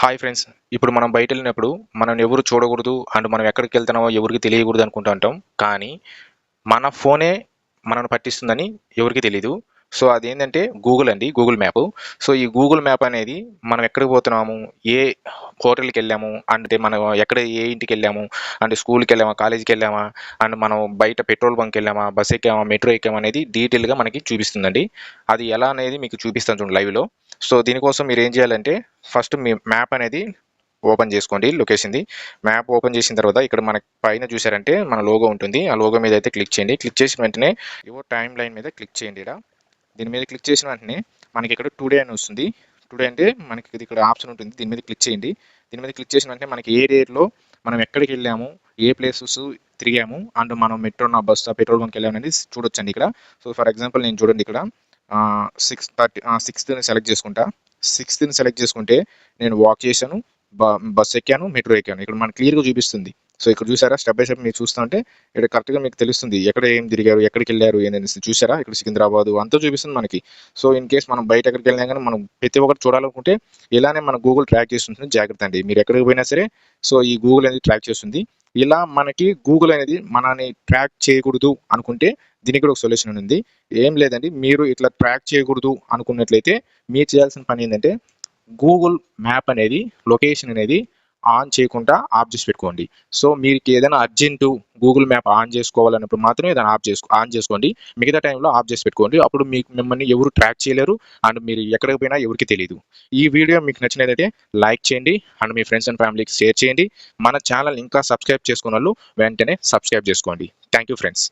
Hi friends ఇప్పుడు మనం బయట వెళ్ళినప్పుడు మనం ఎవరు చూడకూడదు అండ్ మనం ఎక్కడికి వెళ్తున్నామో ఎవరికి తెలియకూడదు అనుకుంటూ ఉంటాం. కానీ మన ఫోనే మనల్ని పట్టిస్తుందని ఎవరికి తెలియదు సో అదేంటంటే గూగుల్ అండి గూగుల్ మ్యాప్ సో ఈ గూగుల్ మ్యాప్ అనేది మనం ఎక్కడికి పోతున్నాము ఏ హోటల్కి వెళ్ళాము అంటే మనం ఎక్కడ ఏ ఇంటికి వెళ్ళాము అంటే స్కూల్కి వెళ్ళామా కాలేజీకి వెళ్ళామా అండ్ మనం బయట పెట్రోల్ బంక్ వెళ్ళామా బస్ ఎక్కామా మెట్రో ఎక్కామా అనేది డీటెయిల్గా మనకి చూపిస్తుందండి. అది ఎలా అనేది మీకు చూపిస్తాను చూడండి లైవ్లో సో దీనికోసం మీరు ఏం చేయాలంటే ఫస్ట్ మీ మ్యాప్ అనేది ఓపెన్ చేసుకోండి లొకేషన్ది మ్యాప్ ఓపెన్ చేసిన తర్వాత ఇక్కడ మనకి పైన చూసారంటే మన లోగో ఉంటుంది. ఆ లోగో మీద అయితే క్లిక్ చేయండి. క్లిక్ చేసిన వెంటనే యువర్ టైం లైన్ మీద క్లిక్ చేయండి ఇక్కడ. దీని మీద క్లిక్ చేసిన వెంటనే మనకి ఇక్కడ టుడే అని వస్తుంది. టుడే అంటే మనకి ఇది ఇక్కడ ఆప్షన్ ఉంటుంది. దీని మీద క్లిక్ చేయండి. దీని మీద క్లిక్ చేసిన వెంటనే మనకి ఏ డేట్లో మనం ఎక్కడికి వెళ్ళాము ఏ ప్లేసెస్ తిరిగాము అండ్ మనం మెట్రో నా బస్ పెట్రోల్ బంక్ వెళ్ళాము అనేది చూడొచ్చండి ఇక్కడ. సో ఫర్ ఎగ్జాంపుల్ నేను చూడండి ఇక్కడ. సిక్స్ థర్టీ సిక్స్త్ని సెలెక్ట్ చేసుకుంటా. సిక్స్త్ని సెలెక్ట్ చేసుకుంటే నేను వాక్ చేశాను బస్ ఎక్కాను మెట్రో ఎక్కాను. ఇక్కడ మనకు క్లియర్గా చూపిస్తుంది. సో ఇక్కడ చూసారా? స్టెప్ బై స్టెప్ మీరు చూస్తూ ఉంటే ఇక్కడ కరెక్ట్గా మీకు తెలుస్తుంది ఎక్కడ ఏం తిరిగారు ఎక్కడికి వెళ్ళారు ఏంటనేసి చూసారా? ఇక్కడ సికింద్రాబాద్ అంతా చూపిస్తుంది మనకి. సో ఇన్ కేస్ మనం బయట ఎక్కడికి వెళ్ళినా కానీ మనం ప్రతి ఒక్కటి చూడాలనుకుంటే ఇలానే మన గూగుల్ ట్రాక్ చేస్తుంది జాగ్రత్త అండి. మీరు ఎక్కడికి పోయినా సరే సో ఈ గూగుల్ అనేది ట్రాక్ చేస్తుంది. ఇలా మనకి గూగుల్ అనేది మనని ట్రాక్ చేయకూడదు అనుకుంటే దీనికి కూడా ఒక సొల్యూషన్ ఉంది. ఏం లేదండి. మీరు ఇట్లా ట్రాక్ చేయకూడదు అనుకున్నట్లయితే మీరు చేయాల్సిన పని ఏంటంటే గూగుల్ మ్యాప్ అనేది లొకేషన్ అనేది ఆన్ చేయకుండా ఆఫ్ చేసి పెట్టుకోండి. సో మీకు ఏదైనా అర్జెంటు గూగుల్ మ్యాప్ ఆన్ చేసుకోవాలన్నప్పుడు మాత్రమే దాన్ని ఆఫ్ చేసుకో ఆన్ చేసుకోండి. మిగతా టైంలో ఆఫ్ చేసి పెట్టుకోండి. అప్పుడు మీకు మిమ్మల్ని ఎవరు ట్రాక్ చేయలేరు అండ్ మీరు ఎక్కడికి పోయినా ఎవరికి తెలియదు ఈ వీడియో మీకు నచ్చినదైతే లైక్ చేయండి అండ్ మీ ఫ్రెండ్స్ అండ్ ఫ్యామిలీకి షేర్ చేయండి. మన ఛానల్ ఇంకా సబ్స్క్రైబ్ చేసుకున్న వాళ్ళు వెంటనే సబ్స్క్రైబ్ చేసుకోండి. Thank you friends.